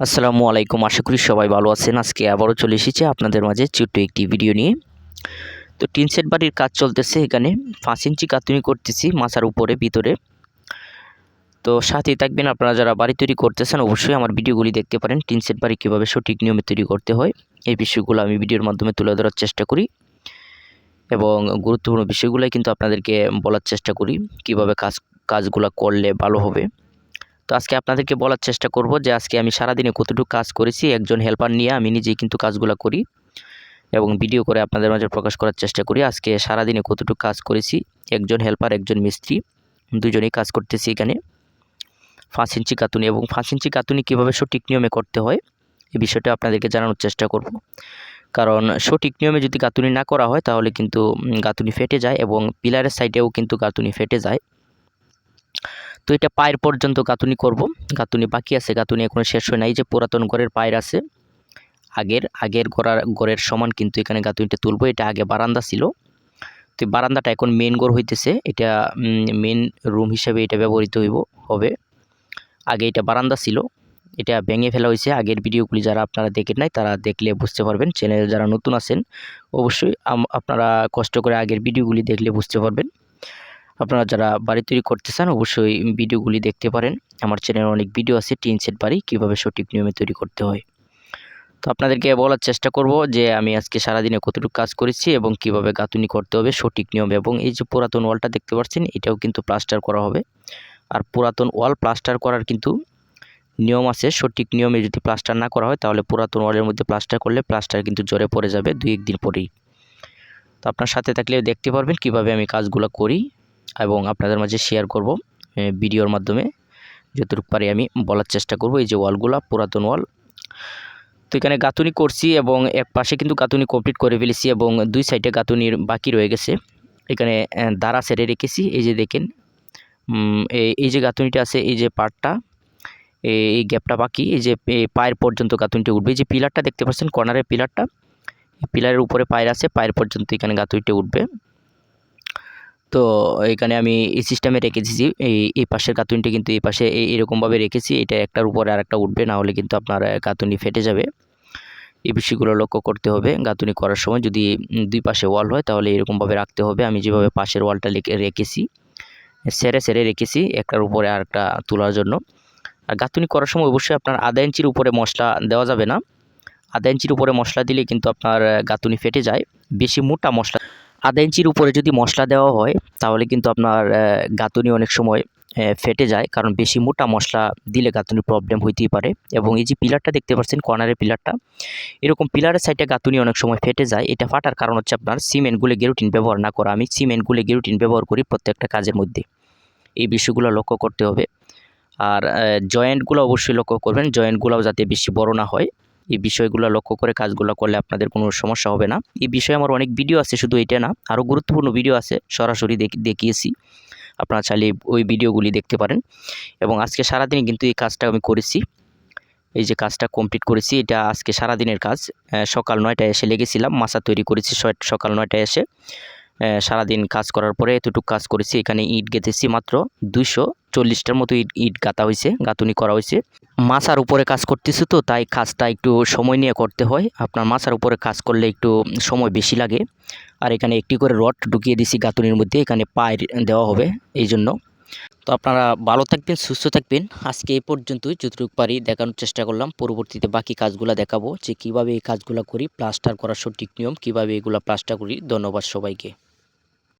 আসসালামু আলাইকুম। আশা করি সবাই ভালো আছেন। আজকে আবারও চলে এসেছে আপনাদের মাঝে ছোট্ট একটি ভিডিও নিয়ে। তো টিন সেট বাড়ির কাজ চলতেছে এখানে। পাঁচ ইঞ্চি কাতুনি করতেছি মাছার উপরে, ভিতরে। তো সাথেই থাকবেন আপনারা যারা বাড়ি তৈরি করতেছেন, অবশ্যই আমার ভিডিওগুলি দেখতে পারেন। টিন সেট বাড়ি কীভাবে সঠিক নিয়মে তৈরি করতে হয়, এই বিষয়গুলো আমি ভিডিওর মাধ্যমে তুলে ধরার চেষ্টা করি। এবং গুরুত্বপূর্ণ বিষয়গুলোই কিন্তু আপনাদেরকে বলার চেষ্টা করি, কীভাবে কাজ, কাজগুলো করলে ভালো হবে। তো আজকে আপনাদেরকে বলার চেষ্টা করব যে আজকে আমি সারাদিনে কতটুকু কাজ করেছি, একজন হেল্পার নিয়ে আমি নিজেই কিন্তু কাজগুলো করি এবং ভিডিও করে আপনাদের মাঝে প্রকাশ করার চেষ্টা করি। আজকে সারাদিনে কতটুকু কাজ করেছি, একজন হেল্পার একজন মিস্ত্রি, দুজনেই কাজ করতেছি এখানে। পাঁচ ইঞ্চি কাতুনি এবং পাঁচ ইঞ্চি কাতুনি কীভাবে সঠিক নিয়মে করতে হয় এই বিষয়টা আপনাদেরকে জানানোর চেষ্টা করব। কারণ সঠিক নিয়মে যদি গাঁথুনি না করা হয়, তাহলে কিন্তু গাঁথুনি ফেটে যায় এবং পিলারের সাইডেও কিন্তু গাঁথুনি ফেটে যায়। তো এটা পায়ের পর্যন্ত গাঁথুনি করব। গাঁথুনি বাকি আছে, গাঁথুনি এখনও শেষ হয় নাই যে পুরাতন ঘরের পায়ের আছে, আগের আগের ঘোড়ার ঘরের সমান কিন্তু এখানে গাঁথুনিটা তুলবো। এটা আগে বারান্দা ছিল। তো বারান্দাটা এখন মেন ঘর হইতেছে। এটা মেন রুম হিসেবে এটা ব্যবহৃত হইব, হবে। আগে এটা বারান্দা ছিল। এটা ভেঙে ফেলা হয়েছে। আগের ভিডিওগুলি যারা আপনারা দেখেন নাই, তারা দেখলে বুঝতে পারবেন। চ্যানেলে যারা নতুন আছেন, অবশ্যই আপনারা কষ্ট করে আগের ভিডিওগুলি দেখলে বুঝতে পারবেন। আপনারা যারা বাড়ি তৈরি করতে চান অবশ্যই ভিডিওগুলি দেখতে পারেন। আমার চ্যানেলে অনেক ভিডিও আছে, টিন সেট বাড়ি, কীভাবে সঠিক নিয়মে তৈরি করতে হয়। তো আপনাদেরকে বলার চেষ্টা করব যে, আমি আজকে সারাদিনে কতটুকু কাজ করেছি এবং কীভাবে গাঁথুনি করতে হবে, সঠিক নিয়মে এবং এই যে পুরাতন ওয়ালটা দেখতে পাচ্ছেন, এটাও কিন্তু প্লাস্টার করা হবে। আর পুরাতন ওয়াল প্লাস্টার করার কিন্তু নিয়ম আছে, সঠিক নিয়মে যদি প্লাস্টার না করা হয়, তাহলে পুরাতন ওয়ালের মধ্যে প্লাস্টার করলে প্লাস্টার কিন্তু জোরে পড়ে যাবে দুই একদিন পরেই। তো আপনার সাথে থাকলে দেখতে পারবেন কীভাবে আমি কাজগুলো করি। এবং আপনাদের মাঝে শেয়ার করব ভিডিওর মাধ্যমে। যতটুকু পারি আমি বলার চেষ্টা করব, এই যে ওয়ালগুলা পুরাতন ওয়াল তো এখানে গাঁথুনি করছি এবং এক পাশে কিন্তু গাঁথুনি কমপ্লিট করে ফেলেছি এবং দুই সাইডে গাঁথুনির বাকি রয়ে গেছে। এখানে দাঁড়া সেরে রেখেছি, এই যে দেখেন। এই যে গাঁথুনিটা আছে, এই যে পার্টটা এই গ্যাপটা বাকি, এই যে পায়ের পর্যন্ত গাঁথুনিটা উঠবে। এই যে পিলারটা দেখতে পাচ্ছেন, কর্নারের পিলারটা পিলারের উপরে পায়ের আছে, পায়ের পর্যন্ত এখানে গাঁথুনিটা উঠবে। তো এখানে আমি এই সিস্টেমে রেখেছি এই এই পাশের কাতুনটি কিন্তু এই পাশে এরকমভাবে রেখেছি। এটা একটার উপরে আর একটা উঠবে, না হলে কিন্তু আপনার কাতুনি ফেটে যাবে। এই বিষয়গুলো লক্ষ্য করতে হবে। গাঁথুনি করার সময় যদি দুই পাশে ওয়াল হয়, তাহলে এরকমভাবে রাখতে হবে। আমি যেভাবে পাশের ওয়ালটা রেখেছি সেরে সেরে রেখেছি, একটার উপরে আর একটা তোলার জন্য। আর গাঁথুনি করার সময় অবশ্যই আপনার আধা ইঞ্চির উপরে মশলা দেওয়া যাবে না। আধা ইঞ্চির উপরে মশলা দিলে কিন্তু আপনার গাঁথুনি ফেটে যায়। বেশি মোটা মশলা আধা ইঞ্চির উপরে যদি মশলা দেওয়া হয়, তাহলে কিন্তু আপনার গাঁথুনি অনেক সময় ফেটে যায়। কারণ বেশি মোটা মশলা দিলে গাঁথুনির প্রবলেম হইতেই পারে। এবং এই যে পিলারটা দেখতে পাচ্ছেন কর্নারের পিলারটা, এরকম পিলারের সাইডে গাঁথুনি অনেক সময় ফেটে যায়। এটা ফাটার কারণ হচ্ছে আপনার সিমেন্ট গুলে গেরুটিন ব্যবহার না করা। আমি সিমেন্ট গুলে গেরুটিন ব্যবহার করি প্রত্যেকটা কাজের মধ্যে। এই বিষয়গুলো লক্ষ্য করতে হবে। আর জয়েন্টগুলো অবশ্যই লক্ষ্য করবেন। জয়েন্টগুলোও যাতে বেশি বড় না হয়। এই বিষয়গুলো লক্ষ্য করে কাজগুলো করলে আপনাদের কোনো সমস্যা হবে না। এই বিষয়ে আমার অনেক ভিডিও আছে, শুধু এটা না আরও গুরুত্বপূর্ণ ভিডিও আছে, সরাসরি দেখিয়েছি। আপনারা চাইলে ওই ভিডিওগুলি দেখতে পারেন। এবং আজকে সারাদিন কিন্তু এই কাজটা আমি করেছি। এই যে কাজটা কমপ্লিট করেছি, এটা আজকে সারাদিনের কাজ। সকাল নয়টায় এসে লেগেছিলাম, মাছা তৈরি করেছি সকাল নয়টায় এসে। সারাদিন কাজ করার পরে এতটুকু কাজ করেছি। এখানে ইট গেঁথেছি মাত্র দুইশো চল্লিশটার মতো ইট ইট গাঁথা হয়েছে, গাঁথুনি করা হয়েছে। মাছার উপরে কাজ করতেছি তো, তাই কাজটা একটু সময় নিয়ে করতে হয়। আপনার মাছার উপরে কাজ করলে একটু সময় বেশি লাগে। আর এখানে একটি করে রড ঢুকিয়ে দিছি গাঁথুনির মধ্যে, এখানে পায়ের দেওয়া হবে এই জন্য তো আপনারা ভালো থাকবেন, সুস্থ থাকবেন। আজকে এই পর্যন্তই, যতটুকু পারি দেখানোর চেষ্টা করলাম। পরবর্তীতে বাকি কাজগুলো দেখাবো যে কীভাবে এই কাজগুলো করি, প্লাস্টার করার সঠিক নিয়ম, কীভাবে এগুলো প্লাস্টার করি। ধন্যবাদ সবাইকে।